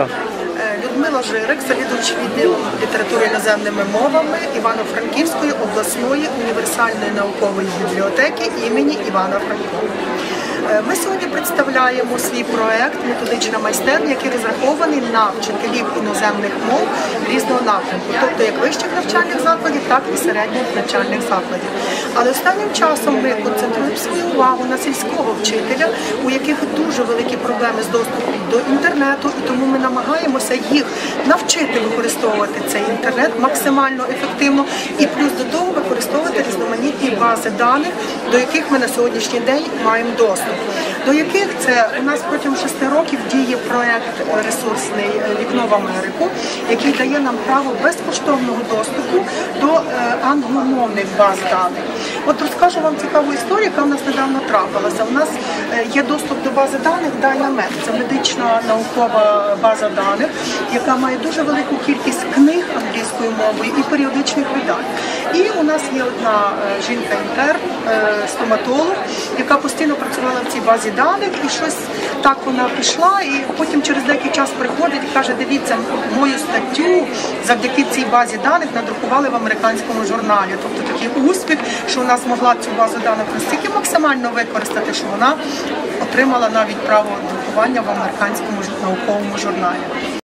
Е, Людмила Жирик, завідувач відділу літератури іноземними мовами Івано-Франківської обласної універсальної наукової бібліотеки імені Івана Франка. Е, Ми сьогодні представляємо свій проект Методична майстерня, який розрахований на вчителів іноземних мов різного напрямку, тобто як вищих навчальних закладів, так і середніх навчальних закладів. Але останнім часом ми концентруємо свою увагу на сільського вчителя, у яких дуже великі проблеми з доступом до інтернету, і тому ми намагаємося їх навчити використовувати цей інтернет максимально ефективно і плюс до того використовувати різноманітні бази даних, до яких ми на сьогоднішній день маємо доступ. До яких це у нас протягом шести років діє проект ресурсний вікно в Америку, який дає нам право безкоштовного доступу до е, англомовних баз даних. От розкажу вам цікаву історію, яка в нас недавно трапилася. У нас е, є доступ до бази даних Dynamed. Це медична наукова база даних, яка має дуже велику кількість книг англійською мовою і періодичних видань. І у нас є одна е, жінка-інтерн, е, стоматолог, яка постійно працювала в цій базі даних, і щось так вона пішла, і потім через деякий час приходить і каже: дивіться, мою статтю завдяки цій базі даних надрукували в американському журналі. Тобто такий успіх, що вона змогла цю базу даних настільки максимально використати, що вона отримала навіть право друкування в американському науковому журналі.